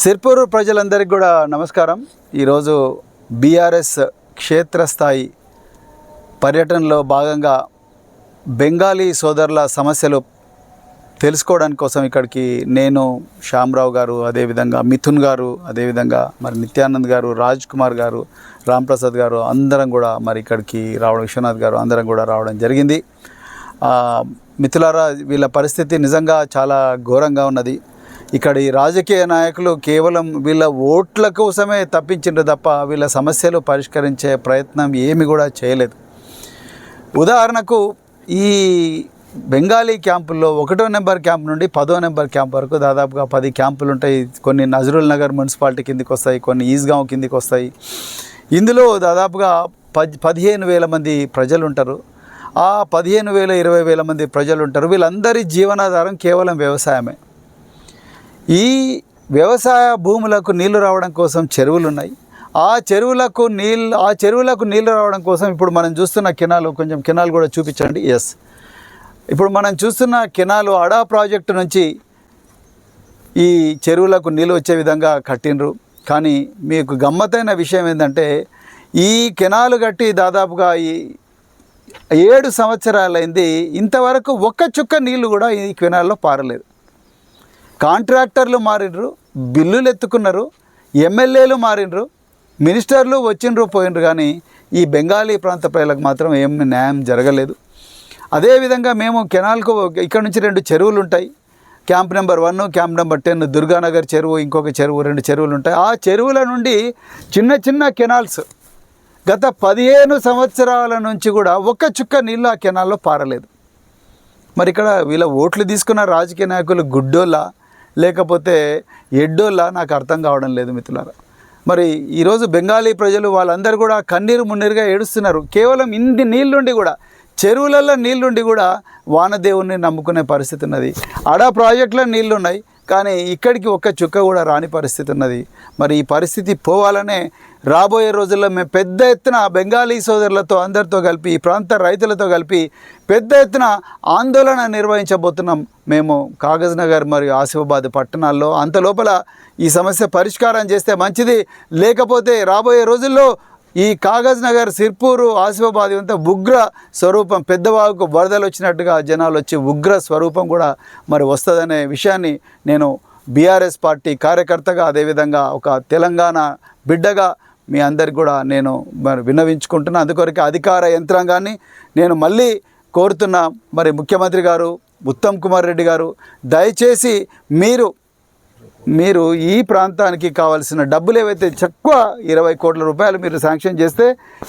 సిర్పూరు ప్రజలందరికీ కూడా నమస్కారం. ఈరోజు బీఆర్ఎస్ క్షేత్రస్థాయి పర్యటనలో భాగంగా బెంగాలీ సోదరుల సమస్యలు తెలుసుకోవడానికి కోసం ఇక్కడికి నేను శ్యామరావు గారు అదేవిధంగా మిథున్ గారు అదేవిధంగా మరి నిత్యానంద్ గారు రాజ్ కుమార్ గారు రాంప్రసాద్ గారు అందరం కూడా మరి ఇక్కడికి రావడం విశ్వనాథ్ గారు అందరం కూడా రావడం జరిగింది. మిథులారా వీళ్ళ పరిస్థితి నిజంగా చాలా ఘోరంగా ఉన్నది. ఇక్కడ ఈ రాజకీయ నాయకులు కేవలం వీళ్ళ ఓట్ల కోసమే తప్పించిండ్రు తప్ప వీళ్ళ సమస్యలు పరిష్కరించే ప్రయత్నం ఏమి కూడా చేయలేదు. ఉదాహరణకు ఈ బెంగాలీ క్యాంపుల్లో ఒకటో నెంబర్ క్యాంప్ నుండి పదో నెంబర్ క్యాంప్ వరకు దాదాపుగా పది క్యాంపులు ఉంటాయి. కొన్ని నజరుల్ నగర్ మున్సిపాలిటీ కిందికి వస్తాయి కొన్ని ఈజ్గావ్ కిందికి వస్తాయి. ఇందులో దాదాపుగా పది పదిహేను వేల మంది ప్రజలు ఉంటారు. ఆ పదిహేను వేల ఇరవై వేల మంది ప్రజలు ఉంటారు. వీళ్ళందరి జీవనాధారం కేవలం వ్యవసాయమే. ఈ వ్యవసాయ భూములకు నీళ్ళు రావడం కోసం చెరువులు ఉన్నాయి. ఆ చెరువులకు నీళ్ళు ఆ చెరువులకు నీళ్ళు రావడం కోసం ఇప్పుడు మనం చూస్తున్న కెనాలు కొంచెం కెనాల్ కూడా చూపించండి. ఎస్ ఇప్పుడు మనం చూస్తున్న కెనాలు అడా ప్రాజెక్టు నుంచి ఈ చెరువులకు నీళ్ళు వచ్చే విధంగా కట్టినరు కానీ మీకు గమ్మతైన విషయం ఏంటంటే ఈ కెనాలు కట్టి దాదాపుగా ఈ ఏడు సంవత్సరాలైంది ఇంతవరకు ఒక్క చుక్క నీళ్ళు కూడా ఈ కెనాల్లో పారలేదు. కాంట్రాక్టర్లు మారినరు బిల్లులు ఎత్తుకున్నారు ఎమ్మెల్యేలు మారినరు మినిస్టర్లు వచ్చిండ్రు పోయినరు కానీ ఈ బెంగాలీ ప్రాంత ప్రజలకు మాత్రం ఏం న్యాయం జరగలేదు. అదేవిధంగా మేము కెనాల్కు ఇక్కడ నుంచి రెండు చెరువులు ఉంటాయి. Camp number one camp number ten Durganagar చెరువు ఇంకొక చెరువు రెండు చెరువులు ఉంటాయి. ఆ చెరువుల నుండి చిన్న చిన్న కెనాల్స్ గత పదిహేను సంవత్సరాల నుంచి కూడా ఒక్క చుక్క నీళ్ళు ఆ కెనాల్లో పారలేదు. మరి ఇక్కడ వీళ్ళ ఓట్లు తీసుకున్న రాజకీయ నాయకులు గుడ్డోళ్ళ లేకపోతే ఎడ్డోళ్ళ నాకు అర్థం కావడం లేదు మిత్రులారా. మరి ఈరోజు బెంగాలీ ప్రజలు వాళ్ళందరూ కూడా కన్నీరు మున్నీరుగా ఏడుస్తున్నారు. కేవలం ఇన్ని నీళ్ళుండి కూడా చెరువులలో నీళ్ళుండి కూడా వానదేవుణ్ణి నమ్ముకునే పరిస్థితి ఉన్నది. ఆడ ప్రాజెక్టులో నీళ్ళున్నాయి కానీ ఇక్కడికి ఒక్క చుక్క కూడా రాని పరిస్థితి ఉన్నది. మరి ఈ పరిస్థితి పోవాలనే రాబోయే రోజుల్లో మేము పెద్ద ఎత్తున బెంగాలీ సోదరులతో అందరితో కలిపి ఈ ప్రాంత రైతులతో కలిపి పెద్ద ఎత్తున ఆందోళన నిర్వహించబోతున్నాం. మేము కాగజ్ నగర్ మరియు ఆసిఫాబాద్ పట్టణాల్లో అంత లోపల ఈ సమస్య పరిష్కారం చేస్తే మంచిది. లేకపోతే రాబోయే రోజుల్లో ఈ కాగజ్ నగర్ సిర్పూరు ఆసిఫాబాద్ అంతా ఉగ్ర స్వరూపం పెద్దవాగుకు వరదలు వచ్చినట్టుగా జనాలు వచ్చి ఉగ్ర స్వరూపం కూడా మరి వస్తుందనే విషయాన్ని నేను బీఆర్ఎస్ పార్టీ కార్యకర్తగా అదేవిధంగా ఒక తెలంగాణ బిడ్డగా మీ అందరికి కూడా నేను మరి విన్నవించుకుంటున్నా. అందుకొరకు అధికార యంత్రాంగాన్ని నేను మళ్ళీ కోరుతున్నా. మరి ముఖ్యమంత్రి గారు ఉత్తమ్ కుమార్ రెడ్డి గారు దయచేసి మీరు మీరు ఈ ప్రాంతానికి కావాల్సిన డబ్బులు ఏవైతే తక్కువ ఇరవై కోట్ల రూపాయలు మీరు శాంక్షన్ చేస్తే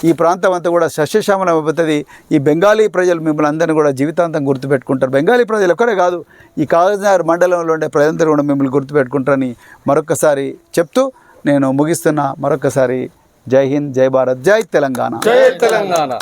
ఈ ప్రాంతం అంతా కూడా సస్యశ్యామలం అయిపోతుంది. ఈ బెంగాలీ ప్రజలు మిమ్మల్ని అందరినీ కూడా జీవితాంతం గుర్తుపెట్టుకుంటారు. బెంగాలీ ప్రజలు ఒక్కరే కాదు ఈ కాగజ్నగర్ మండలంలో ఉండే ప్రజలందరూ కూడా మిమ్మల్ని గుర్తుపెట్టుకుంటారని మరొకసారి చెప్తూ నేను ముగిస్తున్న మరొకసారి. జై హింద్ జై భారత్ జై తెలంగాణ. జై తెలంగాణ.